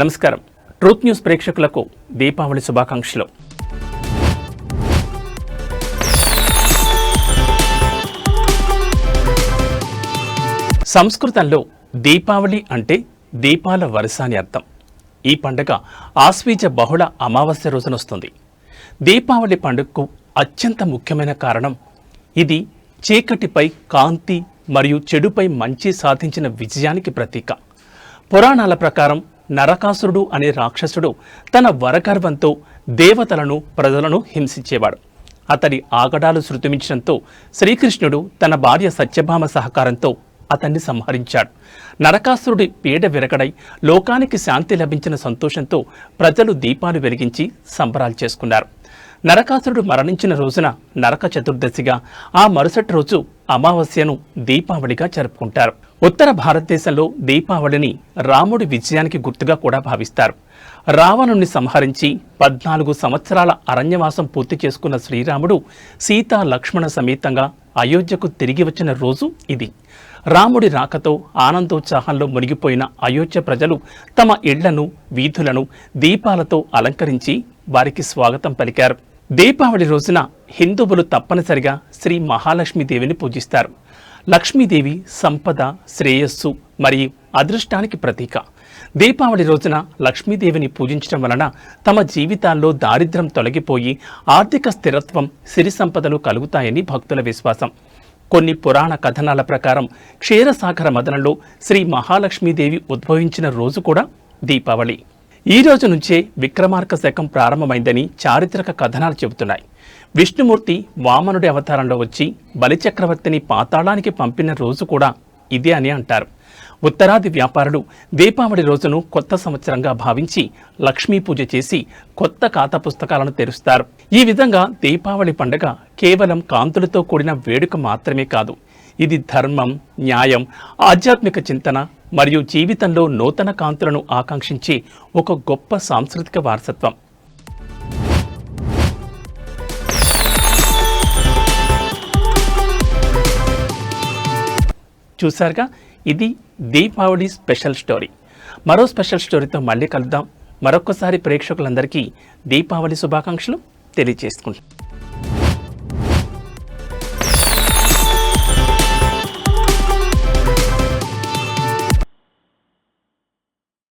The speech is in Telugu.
నమస్కారం. ట్రూత్ న్యూస్ ప్రేక్షకులకు దీపావళి శుభాకాంక్షలు. సంస్కృతంలో దీపావళి అంటే దీపాల వరుస అని అర్థం. ఈ పండుగ ఆశ్వీజ బహుళ అమావాస్య రోజున వస్తుంది దీపావళి పండుగకు అత్యంత ముఖ్యమైన కారణం ఇది చీకటిపై కాంతి మరియు చెడుపై మంచి సాధించిన విజయానికి ప్రతీక. పురాణాల ప్రకారం నరకాసురుడు అనే రాక్షసుడు తన వరగర్వంతో దేవతలను ప్రజలను హింసించేవాడు. అతడి ఆగడాలు శృతిమించడంతో శ్రీకృష్ణుడు తన భార్య సత్యభామ సహకారంతో అతన్ని సంహరించాడు. నరకాసురుడి పీడ విరగడై లోకానికి శాంతి లభించిన సంతోషంతో ప్రజలు దీపాలు వెలిగించి సంబరాలు చేసుకున్నారు. నరకాసురుడు మరణించిన రోజున నరక చతుర్దశిగా ఆ మరుసటి రోజు అమావాస్యను దీపావళిగా జరుపుకుంటారు. ఉత్తర భారతదేశంలో దీపావళిని రాముడి విజయానికి గుర్తుగా కూడా భావిస్తారు. రావణుణ్ణి సంహరించి పద్నాలుగు సంవత్సరాల అరణ్యవాసం పూర్తి చేసుకున్న శ్రీరాముడు సీతా లక్ష్మణ సమేతంగా అయోధ్యకు తిరిగి వచ్చిన రోజు ఇది. రాముడి రాకతో ఆనందోత్సాహంలో మునిగిపోయిన అయోధ్య ప్రజలు తమ ఇళ్ళను వీధులను దీపాలతో అలంకరించి వారికి స్వాగతం పలికారు. దీపావళి రోజున హిందువులు తప్పనిసరిగా శ్రీ మహాలక్ష్మీదేవిని పూజిస్తారు. లక్ష్మీదేవి సంపద శ్రేయస్సు మరియు అదృష్టానికి ప్రతీక. దీపావళి రోజున లక్ష్మీదేవిని పూజించడం వలన తమ జీవితాల్లో దారిద్ర్యం తొలగిపోయి ఆర్థిక స్థిరత్వం సిరి సంపదలు కలుగుతాయని భక్తుల విశ్వాసం. కొన్ని పురాణ కథనాల ప్రకారం క్షీరసాగర మదనలో శ్రీ మహాలక్ష్మీదేవి ఉద్భవించిన రోజు కూడా దీపావళి. ఈ రోజు నుంచే విక్రమార్క శకం ప్రారంభమైందని చారిత్రక కథనాలు చెబుతున్నాయి. విష్ణుమూర్తి వామనుడి అవతారంలో వచ్చి బలిచక్రవర్తిని పాతాళానికి పంపిన రోజు కూడా ఇదే అని అంటారు. ఉత్తరాది వ్యాపారులు దీపావళి రోజును కొత్త సంవత్సరంగా భావించి లక్ష్మీ పూజ చేసి కొత్త ఖాతా పుస్తకాలను తెరుస్తారు. ఈ విధంగా దీపావళి పండుగ కేవలం కాంతులతో కూడిన వేడుక మాత్రమే కాదు ఇది ధర్మం న్యాయం ఆధ్యాత్మిక చింతన మరియు జీవితంలో నూతన కాంతులను ఆకాంక్షించే ఒక గొప్ప సాంస్కృతిక వారసత్వం. చూశారుగా? ఇది దీపావళి స్పెషల్ స్టోరీ. మరో స్పెషల్ స్టోరీతో మళ్ళీ కలుద్దాం. మరొక్కసారి ప్రేక్షకులందరికీ దీపావళి శుభాకాంక్షలు తెలియజేసుకుంటాం